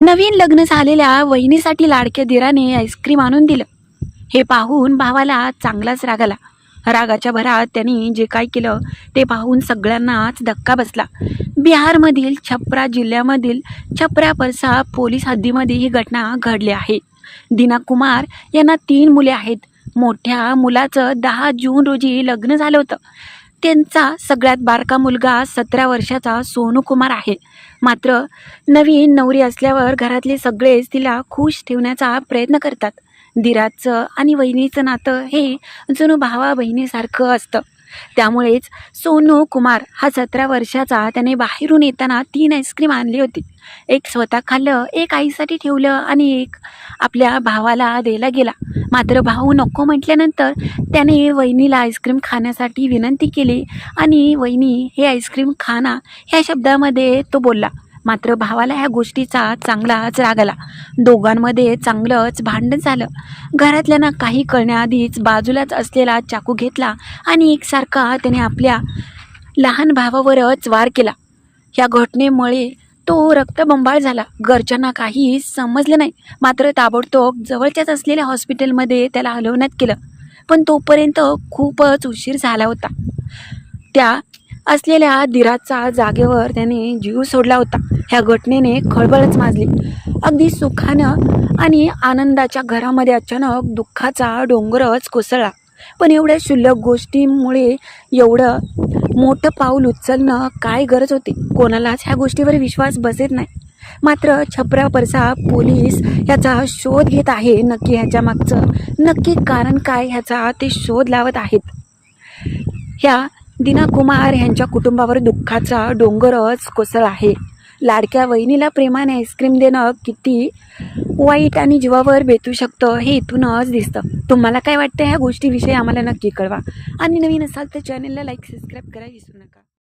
नवीन लग्न झालेल्या वहिनीसाठी लाडक्या दिराने आईस्क्रीम आणून दिलं. हे पाहून भावाला चांगलाच राग आला. रागाच्या भरात त्यांनी जे काय केलं ते पाहून सगळ्यांनाच धक्का बसला. बिहारमधील छपरा जिल्ह्यामधील छप्रा परसा पोलीस हद्दीमध्ये ही घटना घडली आहे. दिना कुमार यांना तीन मुले आहेत. मोठ्या मुलाचं दहा जून रोजी लग्न झालं होतं. त्यांचा सगळ्यात बारका मुलगा सतरा वर्षाचा सोनू कुमार आहे. मात्र नवीन नवरी असल्यावर घरातले सगळेच तिला खुश ठेवण्याचा प्रयत्न करतात. दिराचं आणि वहिनीचं नातं हे जणू भावा बहिणीसारखं असतं. त्यामुळेच सोनू कुमार हा सतरा वर्षाचा त्याने बाहेरून येताना तीन आईस्क्रीम आणली होती. एक स्वतः खाल्लं एक आईसाठी ठेवलं आणि एक आपल्या भावाला द्यायला गेला. मात्र भाऊ नको म्हटल्यानंतर त्याने वहिनीला आईस्क्रीम खाण्यासाठी विनंती केली आणि वहिनी हे आईस्क्रीम खाना ह्या शब्दामध्ये तो बोलला. मात्र भावाला ह्या गोष्टीचा चांगलाच राग आला. दोघांमध्ये चांगलंच भांडण झालं. घरातल्यांना काही कळण्याआधीच बाजूलाच असलेला चाकू घेतला आणि एकसारखा त्याने आपल्या लहान भावावरच वार केला. ह्या घटनेमुळे तो रक्तबंबाळ झाला. घरच्यांना काही समजलं नाही. मात्र ताबडतोब जवळच्याच असलेल्या हॉस्पिटलमध्ये त्याला हलवण्यात केलं. पण तोपर्यंत खूपच उशीर झाला होता. त्या असलेल्या दिराचा जागेवर त्याने जीव सोडला होता. ह्या घटनेने खळबळच माजली. अगदी सुखानं आणि आनंदाच्या घरामध्ये अचानक दुःखाचा डोंगरच कोसळला. पण एवढ्या क्षुल्लक गोष्टीमुळे एवढं मोठं पाऊल उचलणं काय गरज होती? कोणालाच ह्या गोष्टीवर विश्वास बसत नाही. मात्र छपरा परसा पोलीस ह्याचा शोध घेत आहे. नक्की ह्याच्या मागचं नक्की कारण काय ह्याचा ते शोध लावत आहेत. ह्या दिना कुमार यांच्या कुटुंबावर दुःखाचा डोंगरच कोसळ आहे. लाडक्या वहिनीला प्रेमाने आईस्क्रीम देणं किती वाईट आणि जीवावर बेतू शकतं हे इथूनच दिसतं. तुम्हाला काय वाटतं ह्या गोष्टीविषयी आम्हाला नक्की कळवा. आणि नवीन असाल तर चॅनलला लाईक सबस्क्राईब करायला विसरू नका.